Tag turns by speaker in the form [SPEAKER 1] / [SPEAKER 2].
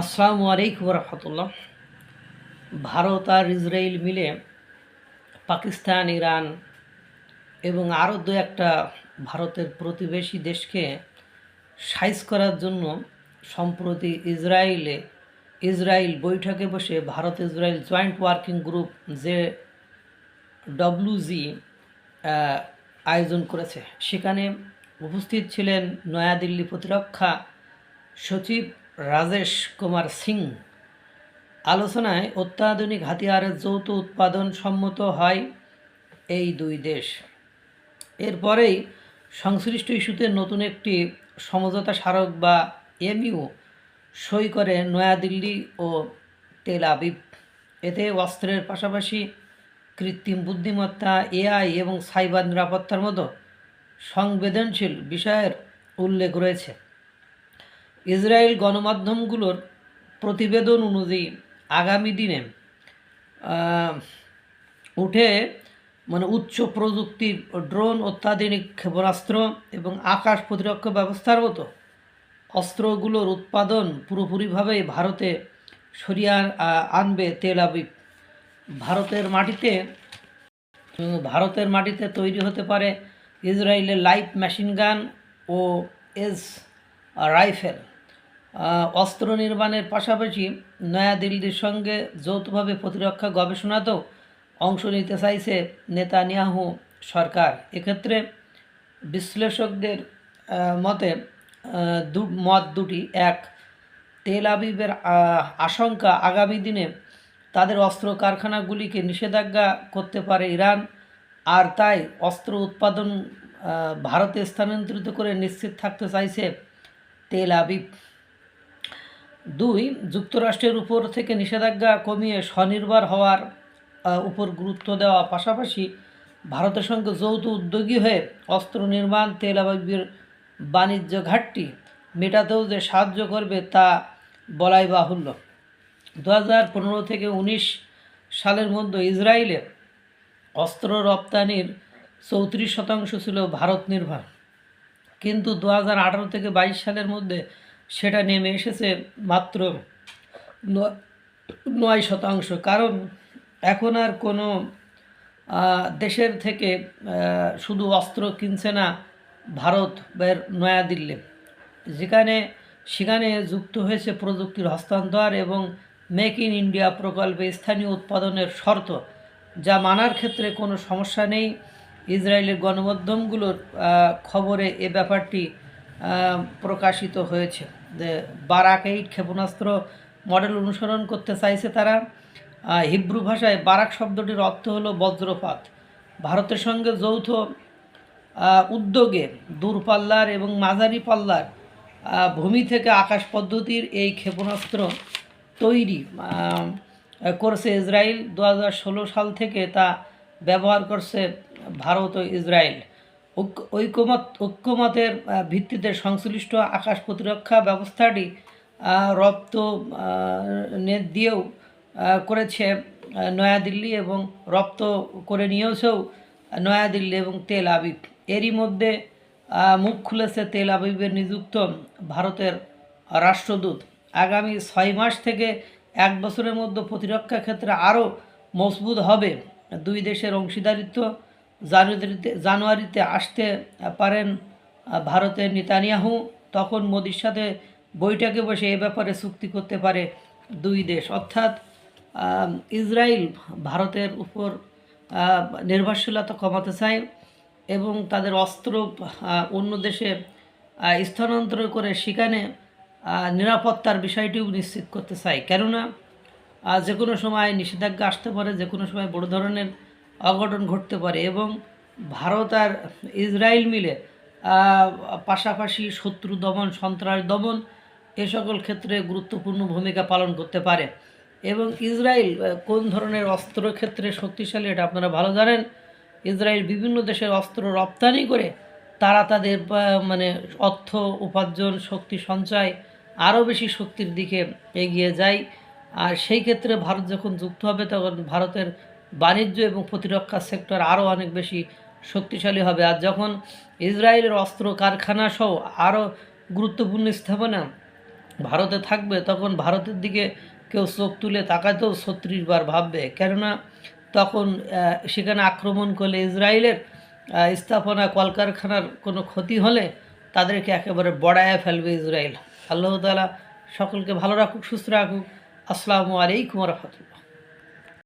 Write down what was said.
[SPEAKER 1] আসসালামু আলাইকুম রহমতুল্লাহ ভারত আর ইসরায়েল মিলে পাকিস্তান, ইরান এবং আরও দু একটা ভারতের প্রতিবেশী দেশকে সাইজ করার জন্য সম্প্রতি ইসরায়েলে ইসরায়েল বৈঠকে বসে Bharat Israel joint working group যে ডব্লিউজি আয়োজন করেছে। সেখানে উপস্থিত ছিলেন নয়াদিল্লি প্রতিরক্ষা সচিব রাজেশ কুমার সিং। আলোচনায় অত্যাধুনিক হাতিয়ারের যৌথ উৎপাদন সম্মত হয় এই দুই দেশ। এরপরেই সংশ্লিষ্ট ইস্যুতে নতুন একটি সমঝোতা স্মারক বা এমইউ সই করে নয়াদিল্লি ও তেল আবিব। এতে অস্ত্রের পাশাপাশি কৃত্রিম বুদ্ধিমত্তা, এআই এবং সাইবার নিরাপত্তার মতো সংবেদনশীল বিষয়ের উল্লেখ রয়েছে। ইসরায়েল গণমাধ্যমগুলোর প্রতিবেদন অনুযায়ী আগামী দিনে উঠে মানে উচ্চ প্রযুক্তির ড্রোন, অত্যাধুনিক ক্ষেপণাস্ত্র এবং আকাশ প্রতিরক্ষা ব্যবস্থার মতো অস্ত্রগুলোর উৎপাদন পুরোপুরিভাবেই ভারতে সরিয়ে আনবে তেল আবিব। ভারতের মাটিতে ভারতের মাটিতে তৈরি হতে পারে ইসরায়েলের লাইভ মেশিন গান ও এস রাইফেল। অস্ত্র নির্মাণের পাশাপাশি নয়াদিল্লির সঙ্গে যৌথভাবে প্রতিরক্ষা গবেষণাতেও অংশ নিতে চাইছে নেতানিয়াহু সরকার। এক্ষেত্রে বিশ্লেষকদের মতে দু, মত দুটি। এক, তেল আবিবের আশঙ্কা আগামী দিনে তাদের অস্ত্র কারখানাগুলিকে নিষেধাজ্ঞা করতে পারে ইরান। আর তাই অস্ত্র উৎপাদন ভারতে স্থানান্তরিত করে নিশ্চিত থাকতে চাইছে তেল আবিব। দুই, যুক্তরাষ্ট্রের উপর থেকে নিষেধাজ্ঞা কমিয়ে স্বনির্ভর হওয়ার উপর গুরুত্ব দেওয়া পাশাপাশি ভারতের সঙ্গে যৌথ উদ্যোগী হয়ে অস্ত্র নির্মাণ, তেল বাণিজ্য ঘাটতি মেটাতেও যে সাহায্য করবে তা বলাই বাহুল্য। দু হাজার পনেরো থেকে উনিশ সালের মধ্যে ইসরায়েলে অস্ত্র রপ্তানির চৌত্রিশ শতাংশ ছিল ভারত নির্ভর। কিন্তু দু হাজার আঠারো থেকে বাইশ সালের মধ্যে সেটা নেমে এসেছে মাত্র নয় শতাংশ। কারণ এখন আর কোনো দেশের থেকে শুধু অস্ত্র কিনছে না ভারত বা নয়াদিল্লি। যেখানে, সেখানে যুক্ত হয়েছে প্রযুক্তির হস্তান্তর এবং মেক ইন ইন্ডিয়া প্রকল্পে স্থানীয় উৎপাদনের শর্ত, যা মানার ক্ষেত্রে কোনো সমস্যা নেই। ইসরায়েলের গণমাধ্যমগুলোর খবরে এ ব্যাপারটি প্রকাশিত হয়েছে। যে বারাক এইট ক্ষেপণাস্ত্র মডেল অনুসরণ করতে চাইছে তারা। হিব্রু ভাষায় বারাক শব্দটির অর্থ হলো বজ্রপাত। ভারতের সঙ্গে যৌথ উদ্যোগে দূরপাল্লার এবং মাঝারি পাল্লার ভূমি থেকে আকাশ পদ্ধতির এই ক্ষেপণাস্ত্র তৈরি করছে ইসরায়েল। দু হাজার ষোলো সাল থেকে তা ব্যবহার করছে ভারত ও ইসরায়েল। ঐক্য- ঐকমত ঐক্যমতের ভিত্তিতে সংশ্লিষ্ট আকাশ প্রতিরক্ষা ব্যবস্থাটি রপ্ত দিয়েও করেছে নয়াদিল্লি এবং রপ্ত করে নিয়েছেও নয়াদিল্লি এবং তেল আবিব। এরই মধ্যে মুখ খুলেছে তেল আবিবের নিযুক্ত ভারতের রাষ্ট্রদূত। আগামী ছয় মাস থেকে এক বছরের মধ্যে প্রতিরক্ষা ক্ষেত্রে আরও মজবুত হবে। দুই দেশের অংশীদারিত্ব জানুয়ারিতে জানুয়ারিতে আসতে পারেন ভারতের নেতানিয়াহু। তখন মোদির সাথে বৈঠকে বসে এ ব্যাপারে চুক্তি করতে পারে দুই দেশ। অর্থাৎ ইসরায়েল ভারতের উপর নির্ভরশীলতা কমাতে চায় এবং তাদের অস্ত্র অন্য দেশে স্থানান্তর করে সেখানে নিরাপত্তার বিষয়টিও নিশ্চিত করতে চায়। কেননা যে কোনো সময় নিষেধাজ্ঞা আসতে পারে যে কোনো সময় বড় ধরনের অঘটন ঘটতে পারে এবং ভারত আর ইসরায়েল মিলে পাশাপাশি শত্রু দমন, সন্ত্রাস দমন এ সকল ক্ষেত্রে গুরুত্বপূর্ণ ভূমিকা পালন করতে পারে। এবং ইসরায়েল কোন ধরনের অস্ত্র ক্ষেত্রে শক্তিশালী এটা আপনারা ভালো জানেন। ইসরায়েল বিভিন্ন দেশের অস্ত্র রপ্তানি করে তারা তাদের মানে অর্থ, উপার্জন, শক্তি সঞ্চয় আরও বেশি শক্তির দিকে এগিয়ে যায়। আর সেই ক্ষেত্রে ভারত যখন যুক্ত হবে, তখন ভারতের বাণিজ্য এবং প্রতিরক্ষা সেক্টর আরও অনেক বেশি শক্তিশালী হবে। আর যখন ইসরায়েলের অস্ত্র কারখানা সহ আরও গুরুত্বপূর্ণ স্থাপনা ভারতে থাকবে, তখন ভারতের দিকে কেউ চোখ তুলে তাকাতেও ছত্রিশ বার ভাববে। কেননা তখন সেখানে আক্রমণ করলে ইসরায়েলের স্থাপনা কলকারখানার কোনো ক্ষতি হলে তাদেরকে একেবারে বড়ায় ফেলবে ইসরায়েল। আল্লাহ তাআলা সকলকে ভালো রাখুক, সুস্থ রাখুক। আসসালামু আলাইকুম রহমতুল্লাহ।